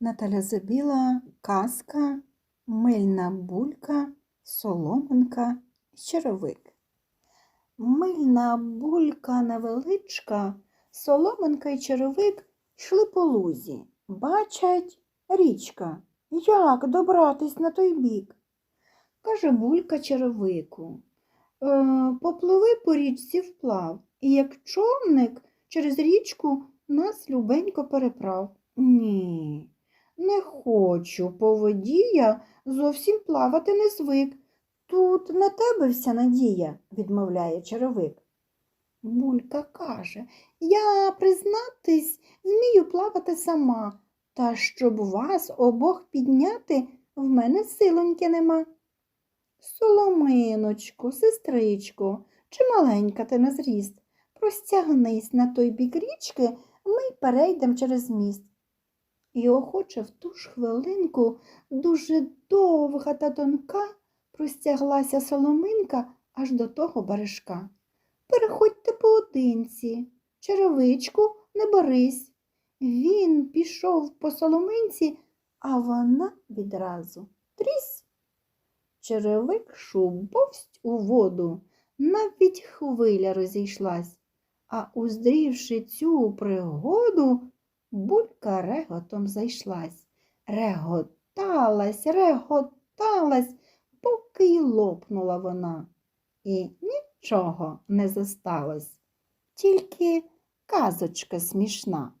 Наталя Забіла, казка, мильна булька, соломинка, черевик. Мильна булька невеличка, соломинка й черевик йшли по лузі. Бачать річка. Як добратись на той бік? Каже булька черевику. Е, попливи по річці вплав, і як човник через річку нас любенько переправ. Ні, хочу, по воді зовсім плавати не звик. Тут на тебе вся надія, відмовляє черевик. Булька каже, я, признатись, вмію плавати сама, та щоб вас обох підняти, в мене силоньки нема. Соломиночку, сестричко, чи маленька ти на зріст, простягнись на той бік річки, ми й перейдем через міст. І охоче в ту ж хвилинку дуже довга та тонка простяглася соломинка аж до того бережка. Переходьте поодинці, черевичку, не борись. Він пішов по соломинці, а вона відразу трісь. Черевик шубовсть у воду, навіть хвиля розійшлась, а уздрівши цю пригоду, булька реготом зайшлась. Реготалась, реготалась, поки й лопнула вона. І нічого не зосталось, тільки казочка смішна.